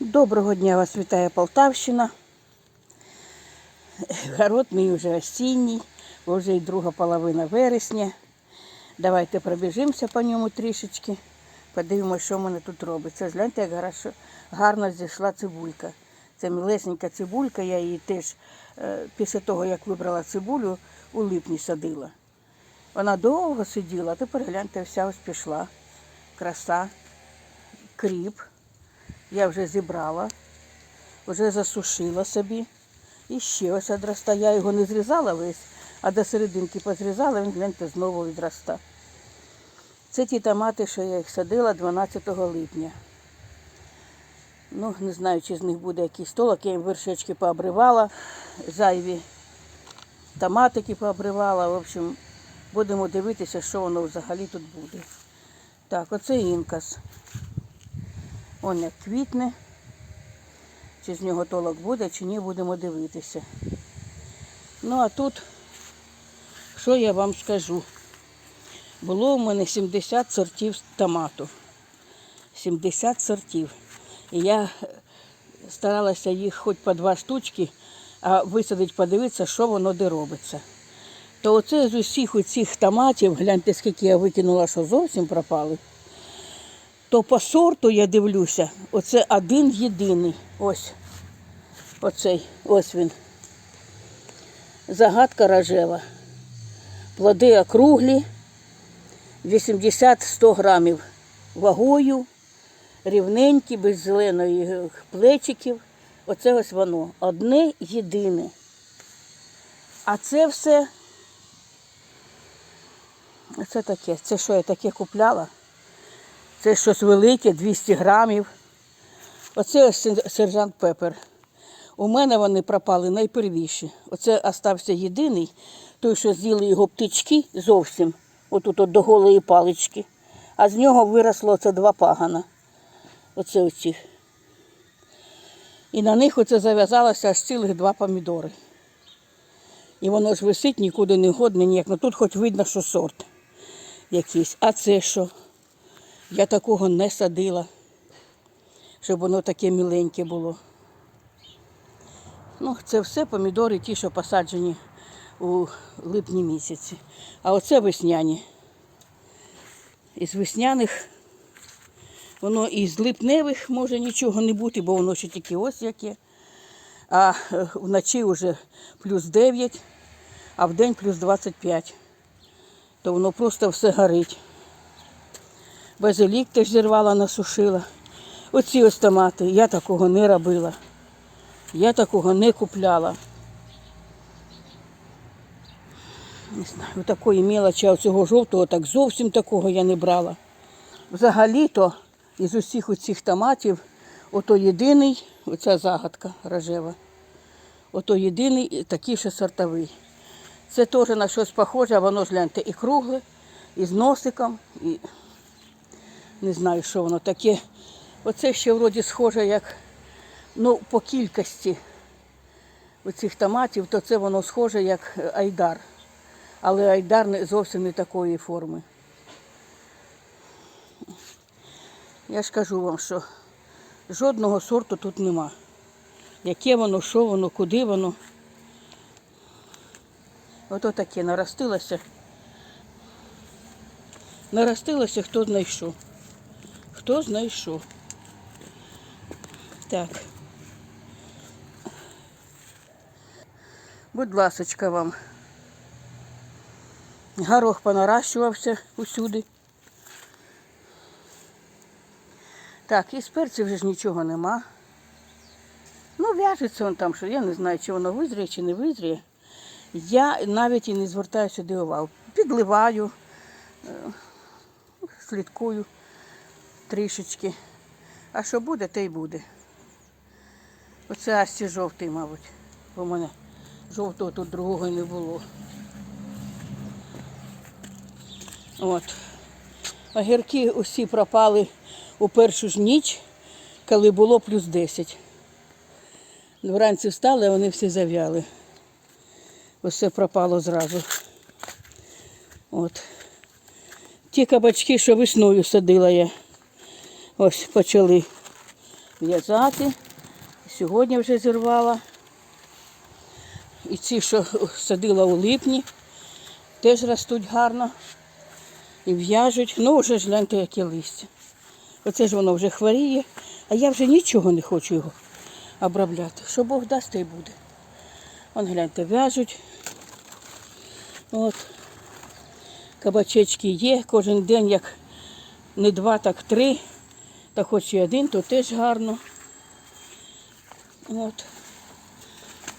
Доброго дня вас вітає Полтавщина. Город мій вже осінній, бо вже й друга половина вересня. Давайте пробіжимося по ньому трішечки. Подивимося, що в мене тут робиться. Гляньте, як гарно, гарно зійшла цибулька. Це мілесенька цибулька, я її теж е, після того, як вибрала цибулю, у липні садила. Вона довго сиділа, а тепер гляньте, вся ось пішла. Краса, кріп. Я вже зібрала, вже засушила собі. І ще ось відроста. Я його не зрізала весь, а до серединки позрізала, він гляньте, знову відроста. Це ті томати, що я їх садила 12 липня. Ну, не знаю, чи з них буде якийсь столок. Я їм вершечки пообривала, зайві томатики пообривала. В общем, будемо дивитися, що воно взагалі тут буде. Так, оце інкас. Он як квітне. Чи з нього толок буде, чи ні, будемо дивитися. Ну а тут, що я вам скажу? Було у мене 70 сортів томату. 70 сортів. І я е, старалася їх хоч по два штучки, а висадити, подивитися, що воно де робиться. То оце з усіх оцих томатів, гляньте, скільки я викинула, що зовсім пропали то по сорту я дивлюся, оце один єдиний. Ось. Оцей, ось він. Загадка рожева. Плоди округлі, 80-100 грамів вагою, рівненькі, без зеленої плечиків. Оце ось воно. Одне єдине. А це все. Це таке. Це що я таке купляла? Це щось велике, 200 грамів. Оце ось сержант Пепер. У мене вони пропали найпервіші. Оце остався єдиний, той, що з'їли його птички зовсім, отут от до голої палички. А з нього виросло це два пагана. Оце оці. І на них оце зав'язалося аж цілих два помідори. І воно ж висить, нікуди не годне ніяк. Ну тут хоч видно, що сорт якийсь. А це що? Я такого не садила, щоб воно таке міленьке було. Ну, це все помідори, ті, що посаджені у липні місяці. А оце весняні. Із весняних, воно із липневих може нічого не бути, бо воно ще тільки ось яке. А е, вночі вже плюс 9, а в день плюс 25. То воно просто все горить. Базилік теж зірвала, насушила. Оці ось томати. Я такого не робила. Я такого не купляла. Не знаю, такої мелочі, а цього жовтого так зовсім такого я не брала. Взагалі-то із усіх оцих томатів, ото єдиний, оця загадка рожева. Ото єдиний такий ще сортовий. Це теж на щось похоже, а воно гляньте, і кругле, і з носиком, і не знаю, що воно таке. Оце ще вроді схоже, як ну, по кількості оцих томатів, то це воно схоже як айдар. Але айдар не, зовсім не такої форми. Я ж кажу вам, що жодного сорту тут нема. Яке воно, що воно, куди воно. Ото таке наростилося. Наростилося, хто знайшов. Хто знайшов. Так. Будь ласочка вам. Горох понаращувався усюди. Так, із перців вже ж нічого нема. Ну, в'яжеться он там, що я не знаю, чи воно визріє, чи не визріє. Я навіть і не звертаю сюди увагу. Підливаю, е, слідкую трішечки. А що буде, те й буде. Оце асті жовтий, мабуть. Бо в мене жовтого тут другого не було. От. Огірки усі пропали у першу ж ніч, коли було плюс 10. Вранці встали, а вони всі зав'яли. Усе пропало зразу. От. Ті кабачки, що весною садила я. Ось почали в'язати. Сьогодні вже зірвала. І ці, що садила у липні, теж ростуть гарно і в'яжуть. Ну, вже ж гляньте, яке листя. Оце ж воно вже хворіє, а я вже нічого не хочу його обробляти. Що Бог дасть, те й буде. Вон гляньте, в'яжуть. От. Кабачечки є, кожен день, як не два, так три. Та хоч і один, то теж гарно. От.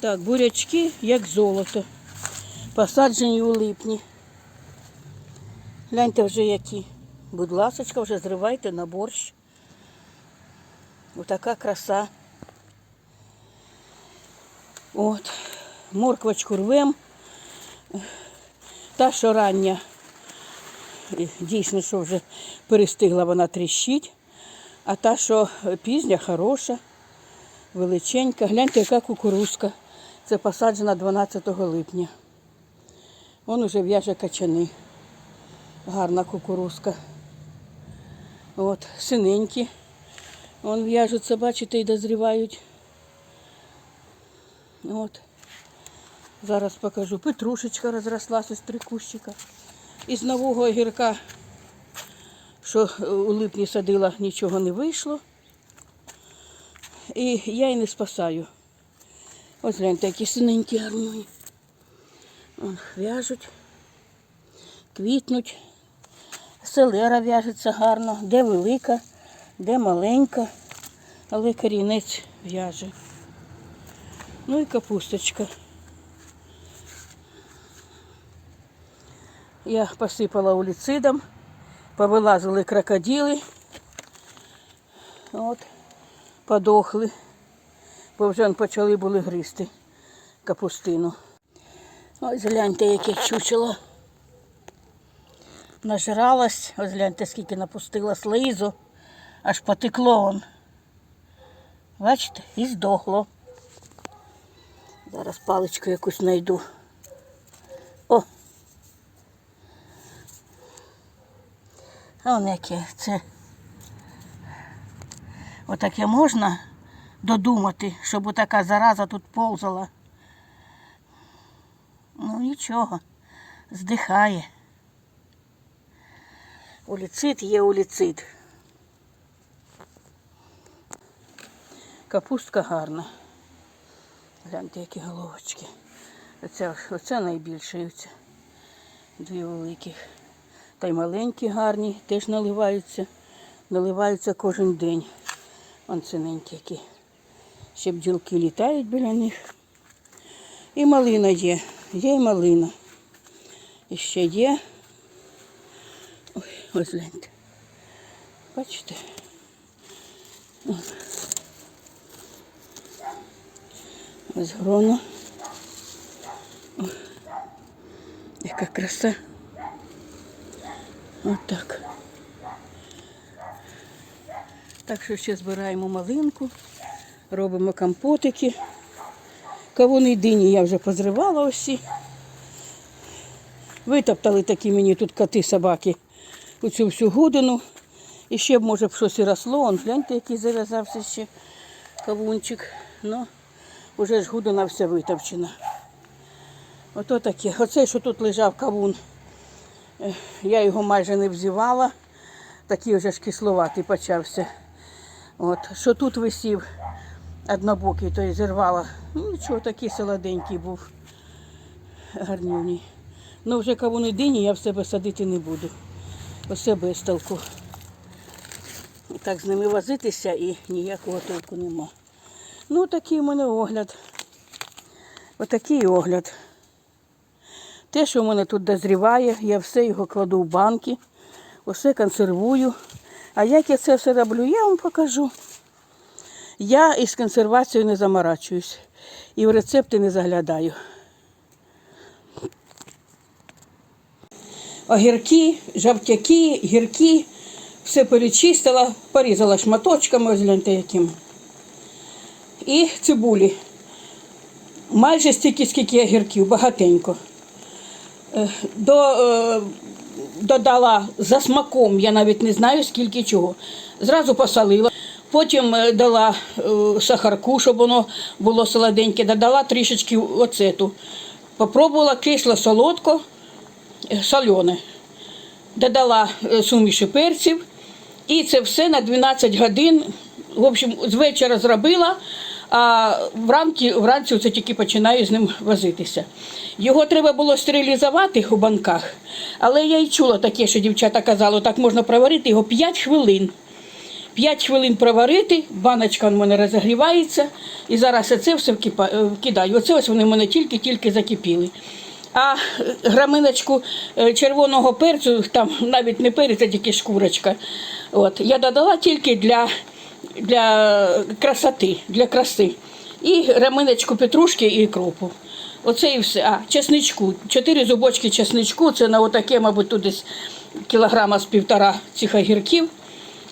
Так, бурячки, як золото. Посаджені у липні. Гляньте вже які. Будь ласочка, вже зривайте на борщ. Отака краса. От. Морквочку рвем. Та, що рання, е, дійсно, що вже перестигла, вона тріщить. А та, що пізня, хороша, величенька. Гляньте, яка кукурузка. Це посаджена 12 липня. Вон уже в'яже качани. Гарна кукурузка. От, синенькі. Вон в'яжуться, бачите, і дозрівають. От. Зараз покажу. Петрушечка розрослася з три кущика. Із нового огірка, що е, у липні садила, нічого не вийшло. І я і не спасаю. Ось гляньте, які синенькі гарні. В'яжуть, квітнуть. Селера в'яжеться гарно, де велика, де маленька, але корінець в'яже. Ну і капусточка. Я посипала уліцидом, повилазили крокодили. От, подохли, бо вже почали були гризти капустину. Ось гляньте, яке чучело. Нажралась, ось гляньте, скільки напустила слизу, аж потекло он. Бачите, і здохло. Зараз паличку якусь знайду. А он яке це. Отаке можна додумати, щоб отака зараза тут повзала. Ну нічого, здихає. Уліцит є уліцит. Капустка гарна. Гляньте, які головочки. Оце, оце найбільше. Дві великих. Та й маленькі гарні, теж наливаються. Наливаються кожен день. Вон синенькі які. Ще бджілки літають біля них. І малина є. Є і малина. І ще є. Ой, ось гляньте. Бачите? Ось. Ось грона. Ой, яка краса. Отак. Так що ще збираємо малинку, робимо компотики. Кавуни дині я вже позривала усі. Витоптали такі мені тут коти, собаки у цю всю годину. І ще б, може, б щось і росло. Он, гляньте, який зав'язався ще кавунчик. Ну, вже ж година вся витовчена. Ото таке. Оцей, що тут лежав кавун, я його майже не взівала. Такий вже ж кисловатий почався. От. Що тут висів однобокий, то й зірвала. Ну, нічого, такий солоденький був. Гарнюній. Ну, вже кавуни дині я в себе садити не буду. Оце без толку. Так з ними возитися і ніякого толку нема. Ну, такий у мене огляд. Отакий огляд. Те, що в мене тут дозріває, я все його кладу в банки, усе консервую. А як я це все роблю, я вам покажу. Я із консервацією не заморачуюсь і в рецепти не заглядаю. Огірки, жовтяки, гірки, все перечистила, порізала шматочками, ось гляньте яким. І цибулі. Майже стільки, скільки огірків, багатенько. Е, До, е, додала за смаком, я навіть не знаю скільки чого. Зразу посолила. Потім е, дала сахарку, щоб воно було солоденьке, додала трішечки оцету. Попробувала кисло, солодко, солене. Додала суміші перців. І це все на 12 годин. В общем, з вечора зробила, а вранці, вранці це тільки починаю з ним возитися. Його треба було стерилізувати у банках, але я й чула таке, що дівчата казали, так можна проварити його 5 хвилин. 5 хвилин проварити, баночка в мене розігрівається, і зараз це все е, вкидаю. Оце ось вони в мене тільки-тільки закипіли. А е, граминочку е, червоного перцю, там навіть не перець, а тільки шкурочка. От, я додала тільки для, для красоти, для краси. І граминочку петрушки і кропу. Оце і все. А, чесничку. Чотири зубочки чесничку, це на отаке, мабуть, тут десь кілограма з півтора цих огірків.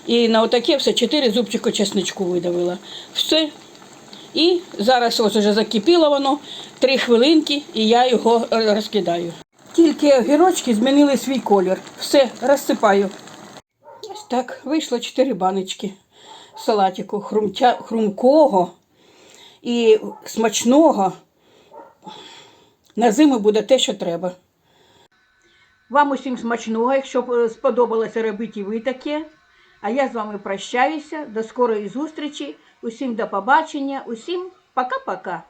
І на отаке все чотири зубчика чесничку видавила. Все. І зараз ось уже закипіло воно, три хвилинки, і я його розкидаю. Тільки огірочки змінили свій колір. Все, розсипаю. Ось так, вийшло чотири баночки салатику хрумча, хрумкого і смачного. На зиму буде те, що треба. Вам усім смачного, якщо е, сподобалося робити ви таке. А я з вами прощаюся. До скорої зустрічі. Усім до побачення. Усім пока-пока.